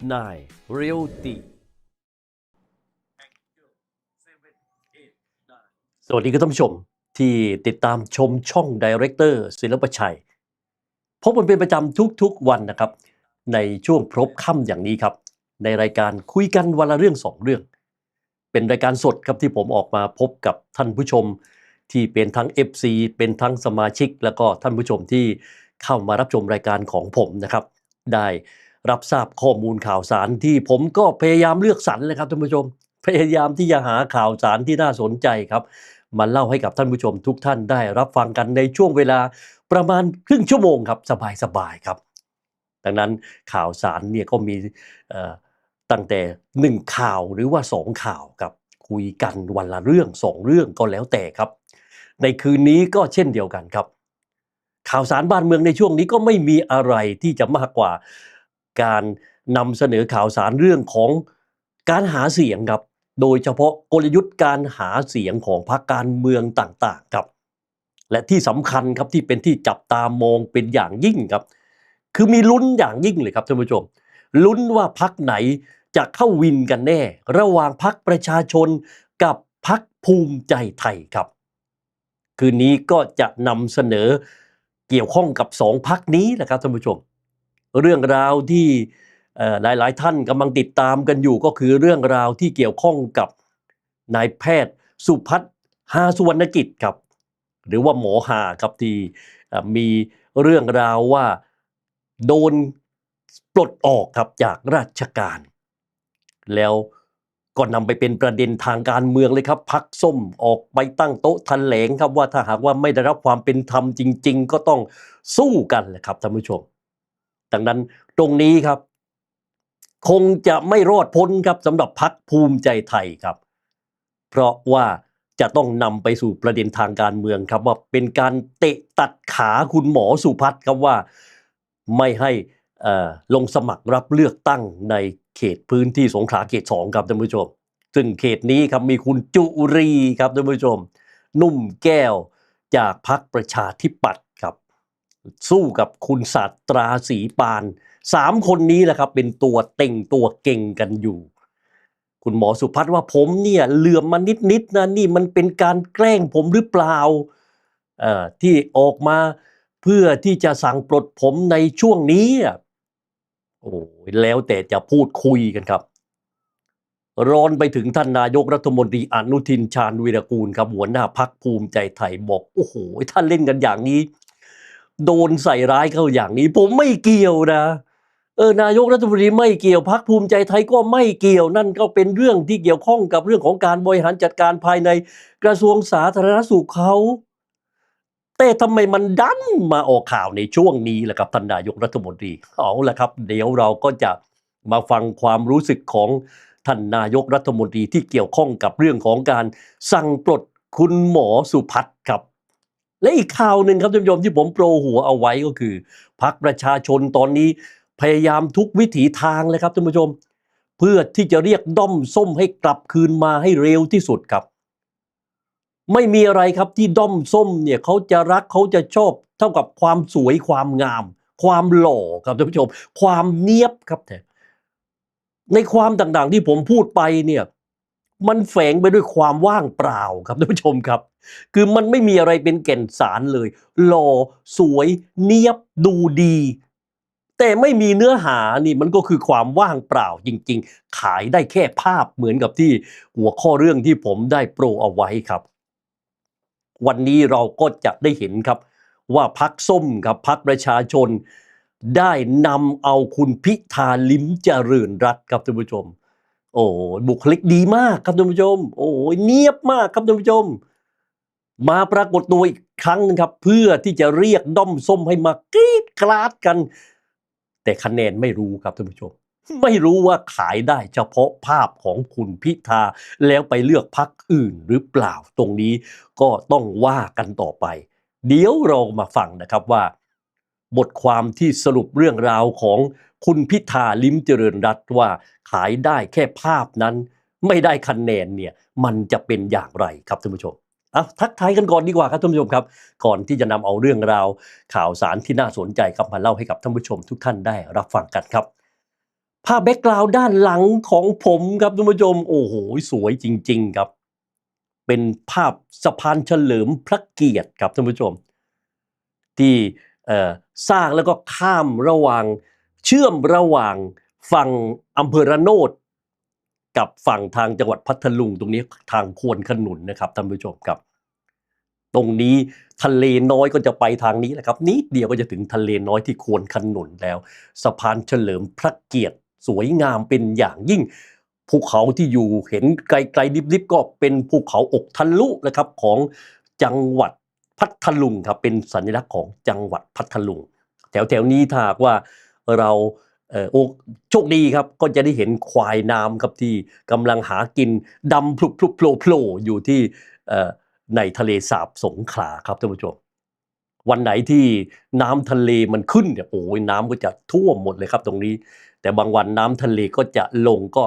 789 Realty สวัสดีครับท่านผู้ชมที่ติดตามชมช่อง Director ศิลปชัย พบกันเป็นประจำทุกๆวันนะครับ ในช่วงพรบค่ำอย่างนี้ครับ ในรายการคุยกันวันละเรื่องสองเรื่อง เป็นรายการสดครับที่ผมออกมาพบกับท่านผู้ชมที่เป็นทั้ง FC เป็นทั้งสมาชิก แล้วก็ท่านผู้ชมที่เข้ามารับชมรายการของผมนะครับ ได้ รับทราบข้อมูลข่าวสารที่ผมก็พยายามเลือกสรรเลยครับท่านผู้ชม พยายามที่จะหาข่าวสารที่น่าสนใจครับมาเล่าให้กับท่านผู้ชมทุกท่านได้รับฟังกันในช่วงเวลาประมาณครึ่งชั่วโมงครับสบายๆครับ ดังนั้นข่าวสารเนี่ยก็มีตั้งแต่หนึ่งข่าวหรือว่าสองข่าวครับคุยกันวันละเรื่องสองเรื่องก็แล้วแต่ครับ ในคืนนี้ก็เช่นเดียวกันครับ ข่าวสารบ้านเมืองในช่วงนี้ก็ไม่มีอะไรที่จะมากกว่า การนำเสนอข่าวสารเรื่องของการหาเสียงครับ โดยเฉพาะกลยุทธ์การหาเสียงของพรรคการเมืองต่างๆครับ และที่สำคัญครับที่เป็นที่จับตามองเป็นอย่างยิ่งครับ คือมีลุ้นอย่างยิ่งเลยครับท่านผู้ชม ลุ้นว่าพักไหนจะเข้าวินกันแน่ ระหว่างพักประชาชนกับพักภูมิใจไทยครับ คืนนี้ก็จะนำเสนอเกี่ยวข้องกับสองพักนี้แหละครับท่านผู้ชม เรื่องราวที่หลายๆ ท่านกำลังติดตามกันอยู่ก็คือเรื่องราวที่เกี่ยวข้องกับนายแพทย์สุพัฒน์ฮาสุวรรณกิจครับ หรือว่าหมอหาครับที่มีเรื่องราวว่าโดนปลดออกครับจากราชการ แล้วก็นำไปเป็นประเด็นทางการเมืองเลยครับพักส้มออกไปตั้งโต๊ะทันแถลงครับว่าถ้าหากว่าไม่ได้รับความเป็นธรรมจริง ๆ ก็ต้องสู้กันแหละครับท่านผู้ชม ดังนั้นตรงนี้ครับ คงจะไม่รอดพ้นครับสำหรับพักภูมิใจไทยครับ เพราะว่าจะต้องนำไปสู่ประเด็นทางการเมืองครับว่าเป็นการเตะตัดขาคุณหมอสุพัฒน์ครับว่าไม่ให้ลงสมัครรับเลือกตั้งในเขตพื้นที่สงขลาเขตสองครับท่านผู้ชม ซึ่งเขตนี้ครับมีคุณจุรีครับท่านผู้ชม นุ่มแก้วจากพักประชาธิปัตย์ สู้กับคุณศาสตราสีปานสามคนนี้แหละครับเป็นตัวเต่งตัวเก่งกันอยู่ คุณหมอสุพัฒน์ว่าผมเนี่ยเหลื่อมมานิดๆนะนี่มันเป็นการแกล้งผมหรือเปล่าที่ออกมาเพื่อที่จะสั่งปลดผมในช่วงนี้โอ้แล้วแต่จะพูดคุยกันครับร้อนไปถึงท่านนายกรัฐมนตรีอนุทินชาญวีรกูลครับหัวหน้าพักภูมิใจไทยบอก โอ้โหท่านเล่นกันอย่างนี้ โดนใส่ร้ายเขาอย่างนี้ ผมไม่เกี่ยวนะเออนายกรัฐมนตรีไม่เกี่ยวพักภูมิใจไทยก็ไม่เกี่ยวนั่นก็เป็นเรื่องที่เกี่ยวข้องกับเรื่องของการบริหารจัดการภายในกระทรวงสาธารณสุขเขาแต่ทำไมมันดันมาออกข่าวในช่วงนี้ล่ะครับท่านนายกรัฐมนตรีเอาละครับ เดี๋ยวเราก็จะมาฟังความรู้สึกของท่านนายกรัฐมนตรีที่เกี่ยวข้องกับเรื่องของการสั่งปลดคุณหมอสุพัฒน์ครับ และอีกข่าวหนึ่งครับท่านผู้ชมที่ผมโปรหัวเอาไว้ก็คือพักประชาชนตอนนี้พยายามทุกวิถีทางเลยครับท่านผู้ชม เพื่อที่จะเรียกด้อมส้มให้กลับคืนมาให้เร็วที่สุดครับ ไม่มีอะไรครับที่ด้อมส้มเนี่ยเขาจะรักเขาจะชอบ เท่ากับความสวยความงาม ความหล่อครับท่านผู้ชม ความเนียบครับแต่ในความต่างๆที่ผมพูดไปเนี่ย มันแฝงไปด้วยความว่างเปล่าครับท่านผู้ชมครับ คือมันไม่มีอะไรเป็นแก่นสารเลย หล่อสวย เนียบดูดี แต่ไม่มีเนื้อหานี่มันก็คือความว่างเปล่าจริง ๆ ขายได้แค่ภาพเหมือนกับที่หัวข้อเรื่องที่ผมได้โปรเอาไว้ครับ วันนี้เราก็จะได้เห็นครับ ว่าพักส้มกับพักประชาชน ได้นำเอาคุณพิธาลิ้มเจริญรัตครับท่านผู้ชม โอ้บุคลิกดีมากครับท่านผู้ชม โอ้เนียบมากครับท่านผู้ชม มาปรากฏตัวอีกครั้งหนึงครับ เพื่อที่จะเรียกด้อมส้มให้มากรีดกราดกัน แต่คะแนนไม่รู้ครับท่านผู้ชม ไม่รู้ว่าขายได้เฉพาะภาพของคุณพิธาแล้วไปเลือกพักอื่นหรือเปล่าตรงนี้ก็ต้องว่ากันต่อไป เดี๋ยวเรามาฟังนะครับว่า บทความที่สรุปเรื่องราวของ คุณพิธาลิ้มเจริญรัตว่าขายได้แค่ภาพนั้น ไม่ได้คะแนนเนี่ยมันจะเป็นอย่างไรครับท่านผู้ชมเอาทักทายกันก่อนดีกว่าครับท่านผู้ชมครับ ก่อนที่จะนำเอาเรื่องราวข่าวสารที่น่าสนใจครับมาเล่าให้กับท่านผู้ชมทุกท่านได้รับฟังกันครับ ภาพแบ็กกราวด์ด้านหลังของผมครับท่านผู้ชมโอ้โหสวยจริง ๆครับ เป็นภาพสะพานเฉลิมพระเกียรติครับท่านผู้ชม ที่สร้างแล้วก็ข้ามระหว่าง เชื่อมระหว่างฝั่งอำเภอระโนดกับฝั่งทางจังหวัดพัทลุงตรงนี้ทางควนขนุนนะครับท่านผู้ชมครับ ตรงนี้ทะเลน้อยก็จะไปทางนี้แหละครับนิดเดียวก็จะถึงทะเลน้อยที่ควนขนุนแล้ว สะพานเฉลิมพระเกียรติสวยงามเป็นอย่างยิ่งภูเขาที่อยู่เห็นไกลๆดิบๆก็เป็นภูเขาอกทะลุนะครับของจังหวัดพัทลุงครับเป็นสัญลักษณ์ของจังหวัดพัทลุง แถวๆนี้ถ้าว่า เราเออโชคดีครับก็จะได้เห็นควายน้ำครับที่กำลังหากินดำพลุบพลุบโผล่โผล่อยู่ที่ในทะเลสาบสงขลาครับท่านผู้ชมวันไหนที่น้ำทะเลมันขึ้นเนี่ยโอ้ยน้ำก็จะท่วมหมดเลยครับตรงนี้ แต่บางวันน้ำทะเลก็จะลงก็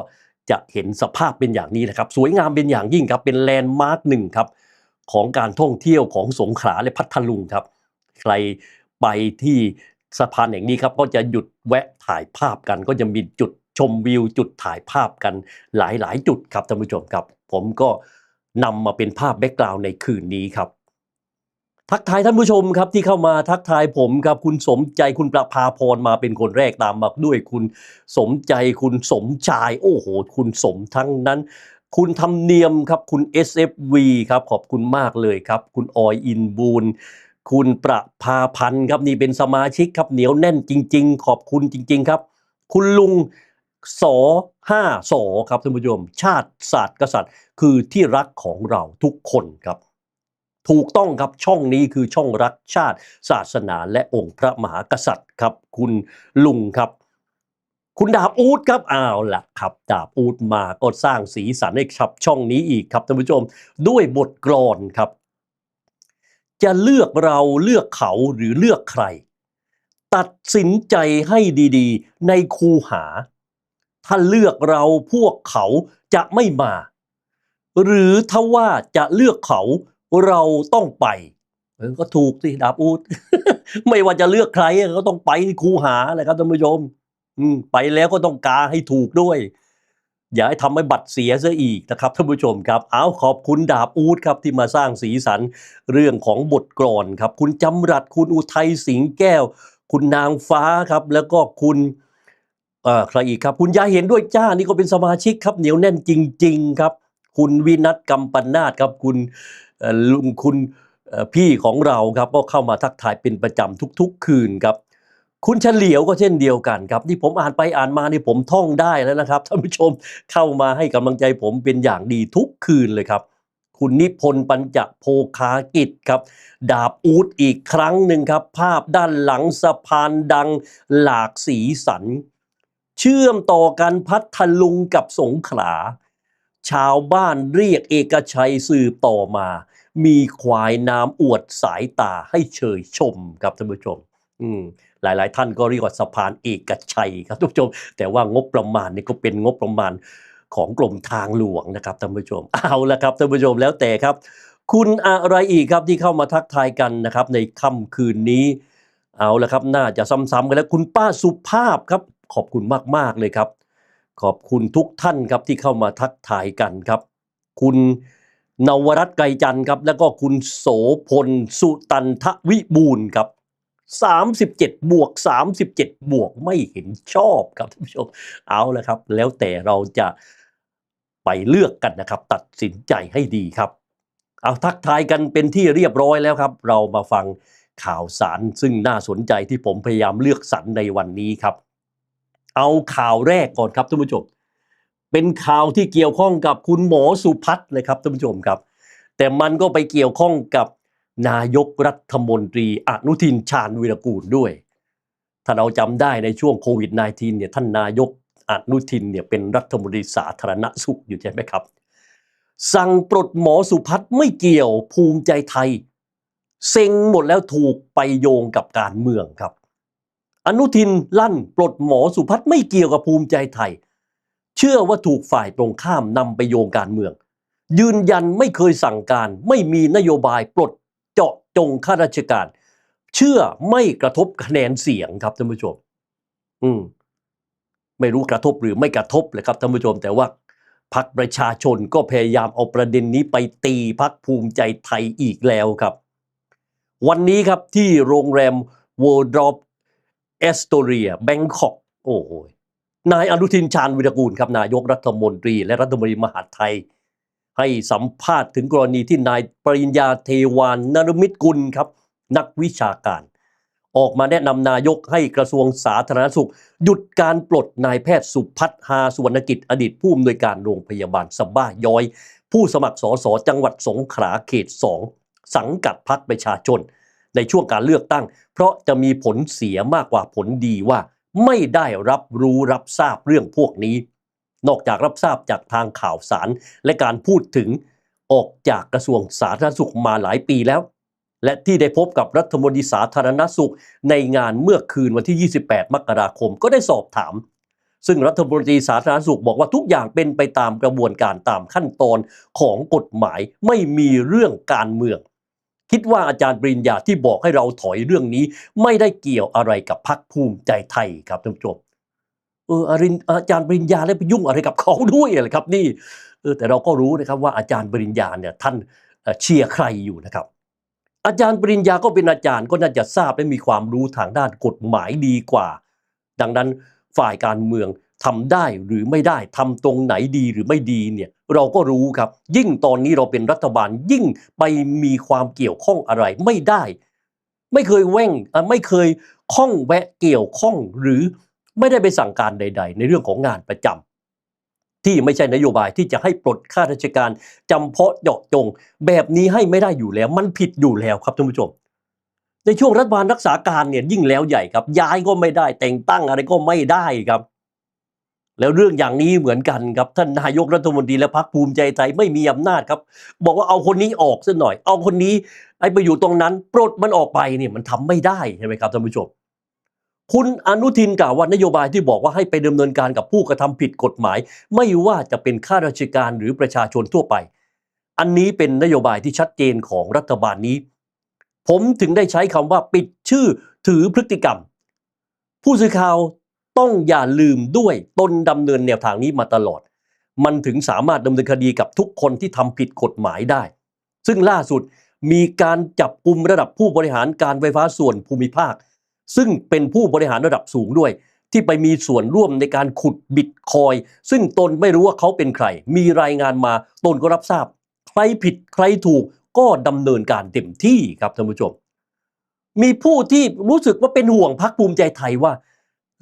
จะเห็นสภาพเป็นอย่างนี้นะครับ สวยงามเป็นอย่างยิ่งครับ เป็นแลนด์มาร์คหนึ่งครับ ของการท่องเที่ยวของสงขลาและพัทลุงครับ ใครไปที่ สะพานแห่งนี้ครับก็จะหยุดแวะถ่ายภาพกัน ก็จะมีจุดชมวิว จุดถ่ายภาพกันหลายๆ จุดครับท่านผู้ชมครับ ผมก็นำมาเป็นภาพแบ็กกราวน์ในคืนนี้ครับ ทักทายท่านผู้ชมครับที่เข้ามาทักทายผมครับคุณสมใจคุณประภาพรมาเป็นคนแรกตามมาด้วย คุณสมใจคุณสมชาย โอ้โห คุณสมทั้งนั้น คุณทำเนียมครับคุณ SFV ครับขอบคุณมากเลยครับ คุณออยอินบูน คุณประภาพันธ์ครับนี่เป็นสมาชิกครับเหนียวแน่นจริง ๆ ขอบคุณจริง ๆ ครับ คุณลุงสห้าสอครับท่านผู้ชมชาติศาสตร์กษัตริย์ คือที่รักของเราทุกคนครับ ถูกต้องครับช่องนี้คือช่องรักชาติ ศาสนาและองค์พระมหากษัตริย์ครับ คุณลุงครับ คุณดาบอูดครับอ้าวล่ะครับ ดาบอูดมาก็สร้างสีสันให้ครับช่องนี้อีกครับท่านผู้ชม ด้วยบทกลอนครับ จะเลือกเราเลือกเขาหรือเลือกใคร ตัดสินใจให้ดีๆ ในคูหา ถ้าเลือกเราพวกเขาจะไม่มา หรือถ้าว่าจะเลือกเขาเราต้องไปก็ถูกสิดาบอูด ไม่ว่าจะเลือกใครก็ต้องไปคูหาแหละครับท่านผู้ชมอืมไปแล้วก็ต้องกาให้ถูกด้วย อย่าให้ทำให้บัตรเสียซะอีกนะครับท่านผู้ชมครับเอาขอบคุณดาบอูดครับที่มาสร้างสีสันเรื่องของบทกลอนครับ คุณจำรัดคุณอุทัยสิงแก้ว คุณนางฟ้าครับแล้วก็คุณเอ่อใครอีกครับ คุณยายเห็นด้วยจ้านี่ก็เป็นสมาชิกครับเหนียวแน่นจริง ๆ ครับ คุณวินัทกำปนาตครับคุณลุงคุณพี่ของเราครับก็เข้ามาทักทายเป็นประจำทุก ๆ คืนครับ คุณเฉลียวก็เช่นเดียวกันครับที่ผมอ่านไปอ่านมานี่ผมท่องได้แล้วนะครับท่านผู้ชมเข้ามาให้กำลังใจผมเป็นอย่างดีทุกคืนเลยครับ คุณนิพนธ์ปัญจโพคากิจครับ ดาบอูดอีกครั้งหนึ่งครับ ภาพด้านหลังสะพานดังหลากสีสัน เชื่อมต่อกันพัทลุงกับสงขลา ชาวบ้านเรียกเอกชัยสืบต่อมา มีควายน้ำอวดสายตาให้เชยชมครับท่านผู้ชมอืม หลายๆ ท่านก็เรียกว่าสะพานเอกชัยครับทุกผู้ชม แต่ว่างบประมาณนี่ก็เป็นงบประมาณของกรมทางหลวงนะครับท่านผู้ชม เอาละครับท่านผู้ชมแล้วแต่ครับ คุณอะไรอีกครับที่เข้ามาทักทายกันนะครับ ในค่ำคืนนี้ เอาละครับน่าจะซ้ำๆกันแล้วคุณป้าสุภาพครับ ขอบคุณมากๆเลยครับ ขอบคุณทุกท่านครับที่เข้ามาทักทายกันครับ คุณนวรัตน์ไกรจันทร์ครับ แล้วก็คุณโสพลสุตันทวิบูลย์ครับ 37 บวก 37 บวกไม่เห็นชอบครับท่านผู้ชมเอาละครับ แล้วแต่เราจะไปเลือกกันนะครับ ตัดสินใจให้ดีครับ เอาทักทายกันเป็นที่เรียบร้อยแล้วครับ เรามาฟังข่าวสารซึ่งน่าสนใจที่ผมพยายามเลือกสรรในวันนี้ครับ เอาข่าวแรกก่อนครับท่านผู้ชม เป็นข่าวที่เกี่ยวข้องกับคุณหมอสุพัฒน์เลยครับท่านผู้ชมครับ แต่มันก็ไปเกี่ยวข้องกับ นายกรัฐมนตรีอนุทินชาญวีรกูลด้วย ถ้าเราจำได้ในช่วงโควิด -19 เนี่ยท่านนายกอนุทินเนี่ยเป็นรัฐมนตรีสาธารณสุขอยู่ใช่ไหมครับ สั่งปลดหมอสุพัฒน์ไม่เกี่ยวภูมิใจไทย เซ็งหมดแล้วถูกไปโยงกับการเมืองครับ อนุทินลั่นปลดหมอสุพัฒน์ไม่เกี่ยวกับภูมิใจไทย เชื่อว่าถูกฝ่ายตรงข้ามนำไปโยงการเมือง ยืนยันไม่เคยสั่งการไม่มีนโยบายปลด เจาะจงข้าราชการ เชื่อไม่กระทบคะแนนเสียงครับท่านผู้ชม อืมไม่รู้กระทบหรือไม่กระทบเลยครับท่านผู้ชม แต่ว่าพักประชาชนก็พยายามเอาประเด็นนี้ไปตีพักภูมิใจไทยอีกแล้วครับ วันนี้ครับที่โรงแรม w o r l d r o p เอสโตเรียแบงคอกโอ้โหนายอนุทินชาญวิรกูลครับนายกรัฐมนตรี และรัฐมนตรีมหาดไทย ให้สัมภาษณ์ถึงกรณีที่นายปริญญาเทวานนรมิตกุลครับ นักวิชาการ ออกมาแนะนำนายกให้กระทรวงสาธารณสุข หยุดการปลดนายแพทย์สุพัฒน์ฮาสุวรรณกิจอดีตผู้อำนวยการโรงพยาบาลสบ้าย้อย ผู้สมัครสสจังหวัดสงขลาเขต 2 สังกัดพักประชาชน ในช่วงการเลือกตั้ง เพราะจะมีผลเสียมากกว่าผลดีว่า ไม่ได้รับรู้รับทราบเรื่องพวกนี้ นอกจากรับทราบจากทางข่าวสาร และการพูดถึงออกจากกระทรวงสาธารณสุขมาหลายปีแล้ว และที่ได้พบกับรัฐมนตรีสาธารณสุขในงานเมื่อคืนวันที่ 28 มกราคมก็ได้สอบถาม ซึ่งรัฐมนตรีสาธารณสุขบอกว่าทุกอย่างเป็นไปตามกระบวนการตามขั้นตอนของกฎหมายไม่มีเรื่องการเมือง คิดว่าอาจารย์ปริญญาที่บอกให้เราถอยเรื่องนี้ ไม่ได้เกี่ยวอะไรกับพรรคภูมิใจไทยครับท่านผู้ชม เอออารินอาจารย์ปริญญาแล้วไปยุ่งอะไรกับเขาด้วยอะไรครับนี่เออแต่เราก็รู้นะครับว่าอาจารย์ปริญญาเนี่ยท่านเชียร์ใครอยู่นะครับ อาจารย์ปริญญาก็เป็นอาจารย์ก็น่าจะทราบและมีความรู้ทางด้านกฎหมายดีกว่า ดังนั้นฝ่ายการเมืองทำได้หรือไม่ได้ทำตรงไหนดีหรือไม่ดีเนี่ยเราก็รู้ครับ ยิ่งตอนนี้เราเป็นรัฐบาลยิ่งไปมีความเกี่ยวข้องอะไรไม่ได้ ไม่เคยแว่งไม่เคยข้องแวะเกี่ยวข้องหรือ ไม่ได้ไปสั่งการใด ๆ ในเรื่องของงานประจำที่ไม่ใช่นโยบายที่จะให้ปลดข้าราชการจำเพาะเจาะจง แบบนี้ให้ไม่ได้อยู่แล้ว มันผิดอยู่แล้วครับท่านผู้ชม ในช่วงรัฐบาลรักษาการเนี่ยยิ่งแล้วใหญ่ครับ ย้ายก็ไม่ได้แต่งตั้งอะไรก็ไม่ได้ครับแล้วเรื่องอย่างนี้เหมือนกันครับท่านนายกรัฐมนตรีและพรรคภูมิใจไทยไม่มีอำนาจครับ บอกว่าเอาคนนี้ออกซะหน่อย เอาคนนี้ไอ้ไปอยู่ตรงนั้นปลดมันออกไปเนี่ยมันทำไม่ได้ใช่ไหมครับท่านผู้ชม คุณอนุทินกล่าวว่านโยบายที่บอกว่าให้ไปดำเนินการกับผู้กระทำผิดกฎหมาย ไม่ว่าจะเป็นข้าราชการหรือประชาชนทั่วไป อันนี้เป็นนโยบายที่ชัดเจนของรัฐบาลนี้ ผมถึงได้ใช้คำว่าปิดชื่อถือพฤติกรรม ผู้สื่อข่าวต้องอย่าลืมด้วยตนดำเนินแนวทางนี้มาตลอด มันถึงสามารถดำเนินคดีกับทุกคนที่ทำผิดกฎหมายได้ ซึ่งล่าสุดมีการจับกลุ่มระดับผู้บริหารการไฟฟ้าส่วนภูมิภาค ซึ่งเป็นผู้บริหารระดับสูงด้วย ที่ไปมีส่วนร่วมในการขุดบิตคอย ซึ่งตนไม่รู้ว่าเขาเป็นใคร มีรายงานมาตนก็รับทราบ ใครผิดใครถูกก็ดำเนินการเต็มที่ครับท่านผู้ชม มีผู้ที่รู้สึกว่าเป็นห่วงพรรคภูมิใจไทยว่า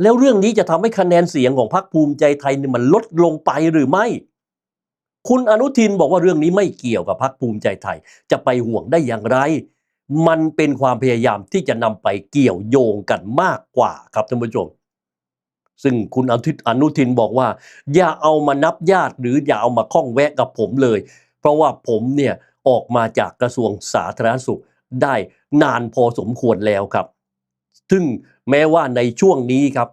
แล้วเรื่องนี้จะทำให้คะแนนเสียงของพรรคภูมิใจไทยมันลดลงไปหรือไม่ คุณอนุทินบอกว่าเรื่องนี้ไม่เกี่ยวกับพรรคภูมิใจไทย จะไปห่วงได้อย่างไร มันเป็นความพยายามที่จะนำไปเกี่ยวโยงกันมากกว่าครับท่านผู้ชม ซึ่งคุณอนุทินอนุทินบอกว่า อย่าเอามานับญาติหรืออย่าเอามาข้องแวะกับผมเลย เพราะว่าผมเนี่ยออกมาจากกระทรวงสาธารณสุขได้นานพอสมควรแล้วครับ ซึ่งแม้ว่าในช่วงนี้ครับ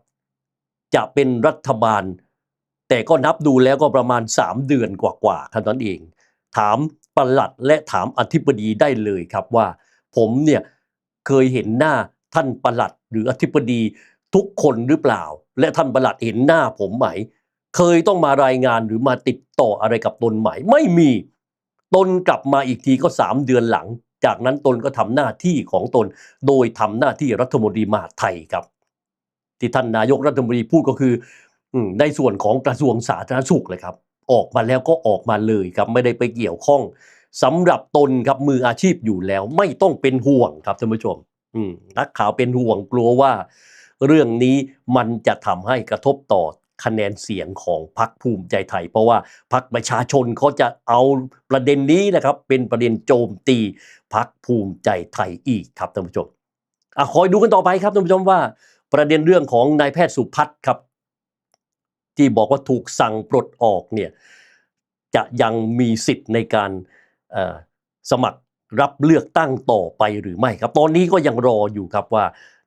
จะเป็นรัฐบาล แต่ก็นับดูแล้วก็ประมาณ 3 เดือนกว่าๆเท่านั้นเอง ถามปลัดและถามอธิบดีได้เลยครับว่า ผมเนี่ยเคยเห็นหน้าท่านประหลัดหรืออธิบดีทุกคนหรือเปล่า และท่านประหลัดเห็นหน้าผมไหม เคยต้องมารายงานหรือมาติดต่ออะไรกับตนไหม ไม่มีตนกลับมาอีกทีก็สามเดือนหลัง จากนั้นตนก็ทำหน้าที่ของตน โดยทำหน้าที่รัฐมนตรีมหาไทยครับ ที่ท่านนายกรัฐมนตรีพูดก็คือในส่วนของกระทรวงสาธารณสุขเลยครับ ออกมาแล้วก็ออกมาเลยครับไม่ได้ไปเกี่ยวข้อง สำหรับตนครับมืออาชีพอยู่แล้ว ไม่ต้องเป็นห่วงครับท่านผู้ชมนักข่าวเป็นห่วงกลัวว่า เรื่องนี้มันจะทำให้กระทบต่อคะแนนเสียงของพรรคภูมิใจไทย เพราะว่าพรรคประชาชนเขาจะเอาประเด็นนี้นะครับ เป็นประเด็นโจมตีพรรคภูมิใจไทยอีกครับท่านผู้ชมอคอยดูกันต่อไปครับท่านผู้ชมว่า ประเด็นเรื่องของนายแพทย์สุพัฒน์ครับ ที่บอกว่าถูกสั่งปลดออกเนี่ยจะยังมีสิทธิ์ในการ สมัครรับเลือกตั้งต่อไปหรือไม่ครับ ตอนนี้ก็ยังรออยู่ครับว่า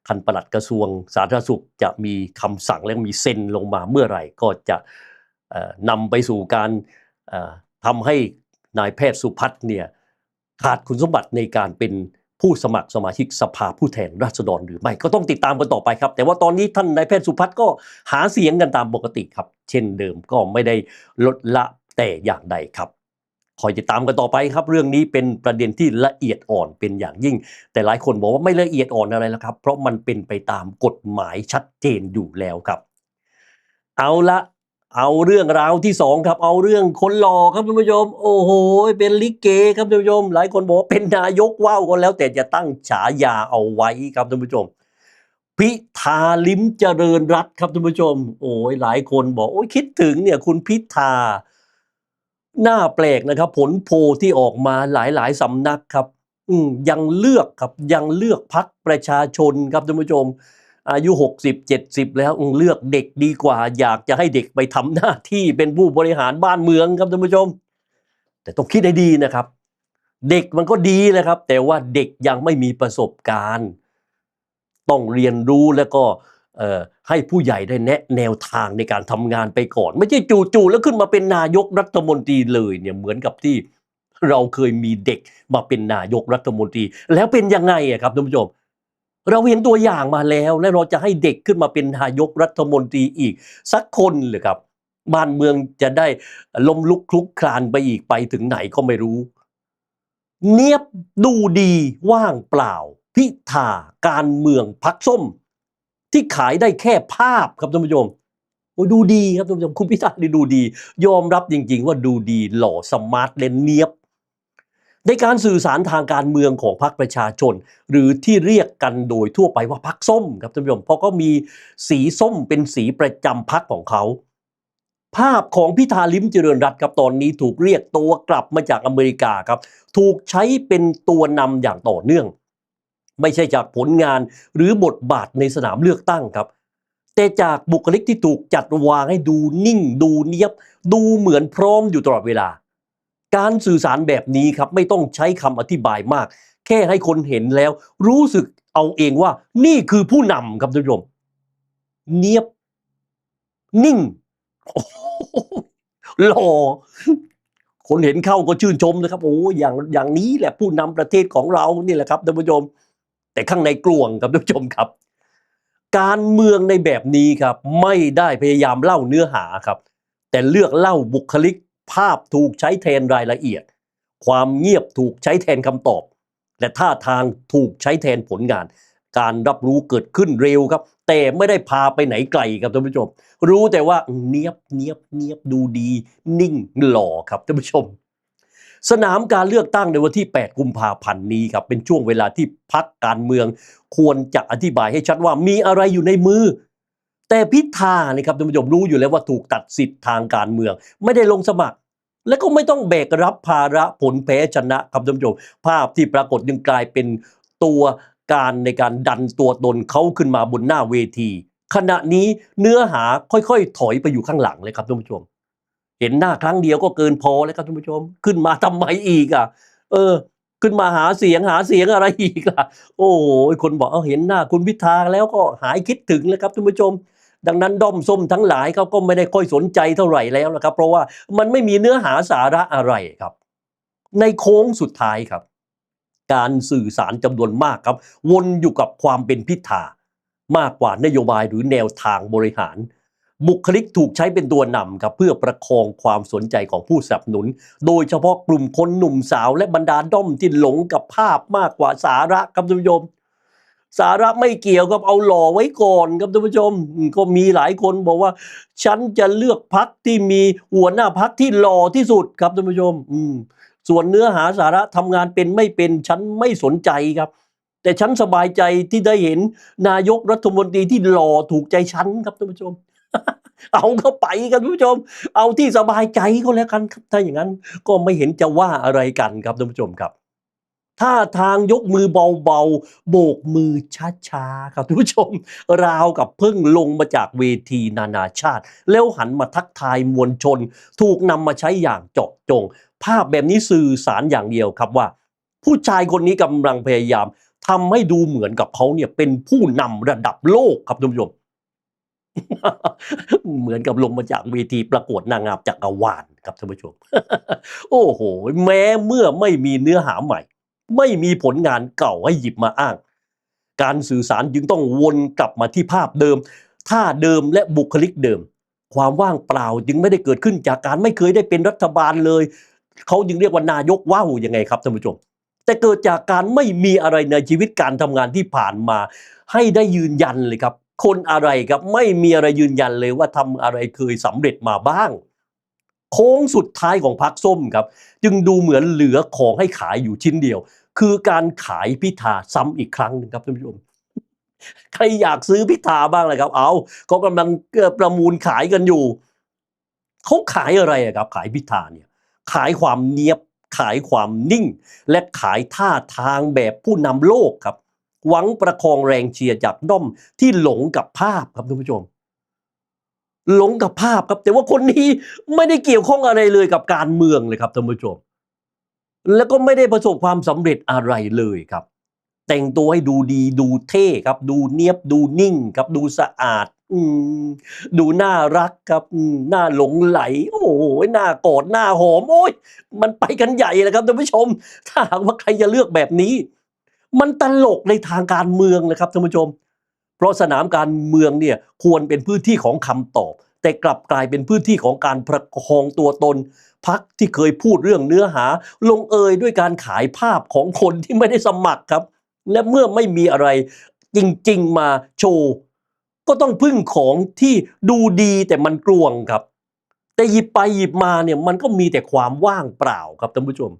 ท่านปลัดกระทรวงสาธารณสุขจะมีคำสั่งและมีเซ็นลงมาเมื่อไหร่ ก็จะนำไปสู่การทำให้นายแพทย์สุพัฒน์เนี่ยขาดคุณสมบัติในการเป็นผู้สมัครสมาชิกสภาผู้แทนราษฎรหรือไม่ก็ต้องติดตามกันต่อไปครับ แต่ว่าตอนนี้ท่านนายแพทย์สุพัฒน์ก็หาเสียงกันตามปกติครับ เช่นเดิมก็ไม่ได้ลดละแต่อย่างใดครับ คอยติดตามกันต่อไปครับ เรื่องนี้เป็นประเด็นที่ละเอียดอ่อนเป็นอย่างยิ่ง แต่หลายคนบอกว่าไม่ละเอียดอ่อนอะไรแล้วครับ เพราะมันเป็นไปตามกฎหมายชัดเจนอยู่แล้วครับ เอาละเอาเรื่องราวที่สองครับ เอาเรื่องคนหล่อครับท่านผู้ชม โอ้โห เป็นลิเกครับท่านผู้ชม หลายคนบอกว่าเป็นนายกว่าวก็แล้ว แต่จะตั้งฉายาเอาไว้ครับท่านผู้ชม พิธาลิ้มเจริญรัตครับท่านผู้ชม โอ้ยหลายคนบอกโอ้ยคิดถึงเนี่ยคุณพิธา หน้าแปลกนะครับ ผลโพลที่ออกมาหลายๆสำนักครับยังเลือกครับยังเลือกพักประชาชนครับท่านผู้ชม อายุ 60 70 แล้วเลือกเด็กดีกว่า อยากจะให้เด็กไปทำหน้าที่เป็นผู้บริหารบ้านเมืองครับท่านผู้ชม แต่ต้องคิดให้ดีนะครับ เด็กมันก็ดีนะครับ แต่ว่าเด็กยังไม่มีประสบการณ์ ต้องเรียนรู้แล้วก็ ให้ผู้ใหญ่ได้แนะแนวทางในการทำงานไปก่อน ไม่ใช่จู่ๆแล้วขึ้นมาเป็นนายกรัฐมนตรีเลยเนี่ยเหมือนกับที่เราเคยมีเด็กมาเป็นนายกรัฐมนตรี แล้วเป็นยังไงอะครับท่านผู้ชมเราเห็นตัวอย่างมาแล้วและเราจะให้เด็กขึ้นมาเป็นนายกรัฐมนตรีอีก สักคนเลยครับ บ้านเมืองจะได้ล้มลุกคลุกคลานไปอีกไปถึงไหนก็ไม่รู้ เนียบดูดีว่างเปล่า พิธาการเมืองพักส้ม ที่ขายได้แค่ภาพครับท่านผู้ชมโอ้ยดูดีครับท่านผู้ชมคุณพิธาดูดี ยอมรับจริง ๆ ว่าดูดีหล่อสมาร์ทเลนเนียบ ในการสื่อสารทางการเมืองของพรรคประชาชน หรือที่เรียกกันโดยทั่วไปว่าพรรคส้มครับท่านผู้ชมเพราะก็มีสีส้มเป็นสีประจำพรรคของเขาภาพของพิธาลิมเจริญรัตครับตอนนี้ถูกเรียกตัวกลับมาจากอเมริกาครับ ถูกใช้เป็นตัวนำอย่างต่อเนื่อง ไม่ใช่จากผลงานหรือบทบาทในสนามเลือกตั้งครับ แต่จากบุคลิกที่ถูกจัดวางให้ดูนิ่ง ดูเนียบ ดูเหมือนพร้อมอยู่ตลอดเวลา การสื่อสารแบบนี้ครับไม่ต้องใช้คำอธิบายมาก แค่ให้คนเห็นแล้ว รู้สึกเอาเองว่านี่คือผู้นำครับท่านผู้ชมเนียบ นิ่งโอ้โหหล่อคนเห็นเข้าก็ชื่นชมนะครับ โอ้อย่างอย่างนี้แหละผู้นำประเทศของเรานี่แหละครับท่านผู้ชม แต่ข้างในกลวงครับท่านผู้ชมครับ การเมืองในแบบนี้ครับ ไม่ได้พยายามเล่าเนื้อหาครับ แต่เลือกเล่าบุคลิก ภาพถูกใช้แทนรายละเอียด ความเงียบถูกใช้แทนคำตอบ และท่าทางถูกใช้แทนผลงาน การรับรู้เกิดขึ้นเร็วครับ แต่ไม่ได้พาไปไหนไกลครับท่านผู้ชม รู้แต่ว่าเนียบเนียบเนียบดูดี นิ่งหล่อครับท่านผู้ชม สนามการเลือกตั้งในวันที่ 8 กุมภาพันธ์นี้ครับเป็นช่วงเวลาที่พักการเมือง ควรจะอธิบายให้ชัดว่ามีอะไรอยู่ในมือ แต่พิธานี่ครับท่านผู้ชมรู้อยู่แล้วว่าถูกตัดสิทธิ์ทางการเมือง ไม่ได้ลงสมัคร และก็ไม่ต้องแบกรับภาระผลแพ้ชนะครับท่านผู้ชมภาพที่ปรากฏยังกลายเป็นตัวการในการดันตัวตนเขาขึ้นมาบนหน้าเวที ขณะนี้เนื้อหาค่อยๆ ถอยไปอยู่ข้างหลังเลยครับท่านผู้ชม เห็นหน้าครั้งเดียวก็เกินพอแล้วครับท่านผู้ชม ขึ้นมาทำไมอีกอะ เออ ขึ้นมาหาเสียงหาเสียงอะไรอีกอะ โอ้โหคนบอกเอาเห็นหน้าคุณพิธาแล้วก็หายคิดถึงแล้วครับท่านผู้ชม ดังนั้นด้อมส้มทั้งหลายเขาก็ไม่ได้ค่อยสนใจเท่าไหร่แล้วนะครับ เพราะว่ามันไม่มีเนื้อหาสาระอะไรครับ ในโค้งสุดท้ายครับ การสื่อสารจำนวนมากครับ วนอยู่กับความเป็นพิธามากกว่านโยบายหรือแนวทางบริหาร บุคลิกถูกใช้เป็นตัวนำครับเพื่อประคองความสนใจของผู้สนับสนุน โดยเฉพาะกลุ่มคนหนุ่มสาวและบรรดาด้อมที่หลงกับภาพมากกว่าสาระครับท่านผู้ชม สาระไม่เกี่ยวกับเอาหล่อไว้ก่อนครับท่านผู้ชม ก็มีหลายคนบอกว่า ฉันจะเลือกพักที่มีหัวหน้าพักที่หล่อที่สุดครับท่านผู้ชม อืม ส่วนเนื้อหาสาระทำงานเป็นไม่เป็นฉันไม่สนใจครับ แต่ฉันสบายใจที่ได้เห็นนายกรัฐมนตรีที่หล่อถูกใจฉันครับท่านผู้ชม เอาเข้าไปกันผู้ชม เอาที่สบายใจก็แล้วกันครับถ้าอย่างนั้นก็ไม่เห็นจะว่าอะไรกันครับท่านผู้ชมครับท่าทางยกมือเบาๆ โบกมือช้าๆ ครับท่านผู้ชม ราวกับเพิ่งลงมาจากเวทีนานาชาติ แล้วหันมาทักทายมวลชน ถูกนำมาใช้อย่างเจาะจง ภาพแบบนี้สื่อสารอย่างเดียวครับว่า ผู้ชายคนนี้กำลังพยายามทำให้ดูเหมือนกับเขาเนี่ยเป็นผู้นำระดับโลกครับท่านผู้ชม เหมือนกับลงมาจากเวทีประกวดนางงามจักรวาลครับท่านผู้ชม โอ้โห แม้เมื่อไม่มีเนื้อหาใหม่ ไม่มีผลงานเก่าให้หยิบมาอ้าง การสื่อสารจึงต้องวนกลับมาที่ภาพเดิม ท่าเดิมและบุคลิกเดิม ความว่างเปล่าจึงไม่ได้เกิดขึ้นจากการไม่เคยได้เป็นรัฐบาลเลย เขาจึงเรียกว่านายกว่าวยังไงครับท่านผู้ชมแต่เกิดจากการไม่มีอะไรในชีวิตการทำงานที่ผ่านมา ให้ได้ยืนยันเลยครับ คนอะไรครับไม่มีอะไรยืนยันเลยว่าทำอะไรเคยสำเร็จมาบ้าง โค้งสุดท้ายของพักส้มครับ จึงดูเหมือนเหลือของให้ขายอยู่ชิ้นเดียว คือการขายพิธาซ้ำอีกครั้งหนึงครับท่านผู้ชมใครอยากซื้อพิธาบ้างเลยครับ เอาเขากำลังประมูลขายกันอยู่เขาขายอะไรครับ ขายพิธาเนี่ย ขายความเนียบขายความนิ่ง และขายท่าทางแบบผู้นำโลกครับ หวังประคองแรงเชียร์จากด้อมที่หลงกับภาพครับท่านผู้ชม หลงกับภาพครับ แต่ว่าคนนี้ไม่ได้เกี่ยวข้องอะไรเลยกับการเมืองเลยครับท่านผู้ชม แล้วก็ไม่ได้ประสบความสำเร็จอะไรเลยครับ แต่งตัวให้ดูดีดูเท่ครับ ดูเนียบดูนิ่งครับดูสะอาดอืมดูน่ารักครับน่าหลงไหล โอ้โหน่ากอดน่าหอมโอ้ยมันไปกันใหญ่เลยครับท่านผู้ชม ถ้าหากว่าใครจะเลือกแบบนี้ มันตลกในทางการเมืองนะครับท่านผู้ชม เพราะสนามการเมืองเนี่ยควรเป็นพื้นที่ของคำตอบ แต่กลับกลายเป็นพื้นที่ของการประคองตัวตนพักที่เคยพูดเรื่องเนื้อหา ลงเอยด้วยการขายภาพของคนที่ไม่ได้สมัครครับ และเมื่อไม่มีอะไรจริงๆมาโชว์ก็ต้องพึ่งของที่ดูดีแต่มันกลวงครับ แต่หยิบไปหยิบมาเนี่ยมันก็มีแต่ความว่างเปล่าครับท่านผู้ชม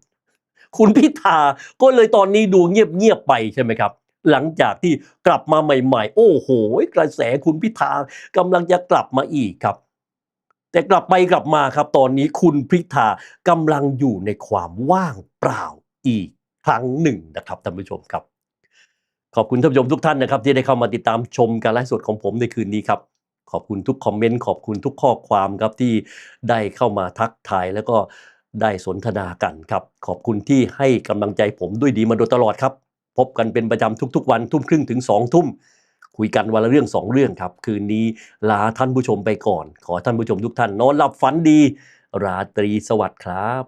คุณพิธาก็เลยตอนนี้ดูเงียบๆไปใช่ไหมครับหลังจากที่กลับมาใหม่ๆ โอ้โห กระแสคุณพิธากำลังจะกลับมาอีกครับ แต่กลับไปกลับมาครับ ตอนนี้คุณพิธากำลังอยู่ในความว่างเปล่าอีกครั้งหนึ่งนะครับท่านผู้ชมครับ ขอบคุณท่านผู้ชมทุกท่านนะครับ ที่ได้เข้ามาติดตามชมการไลฟ์สดของผมในคืนนี้ครับ ขอบคุณทุกคอมเมนต์ขอบคุณทุกข้อความครับที่ได้เข้ามาทักทายแล้วก็ ได้สนทนากันครับ ขอบคุณที่ให้กำลังใจผมด้วยดีมาโดยตลอดครับ พบกันเป็นประจำทุกๆ วันทุ่มครึ่งถึงสองทุ่ม คุยกันวันละเรื่องสองเรื่องครับ คืนนี้ลาท่านผู้ชมไปก่อน ขอท่านผู้ชมทุกท่านนอนหลับฝันดี ราตรีสวัสดิ์ครับ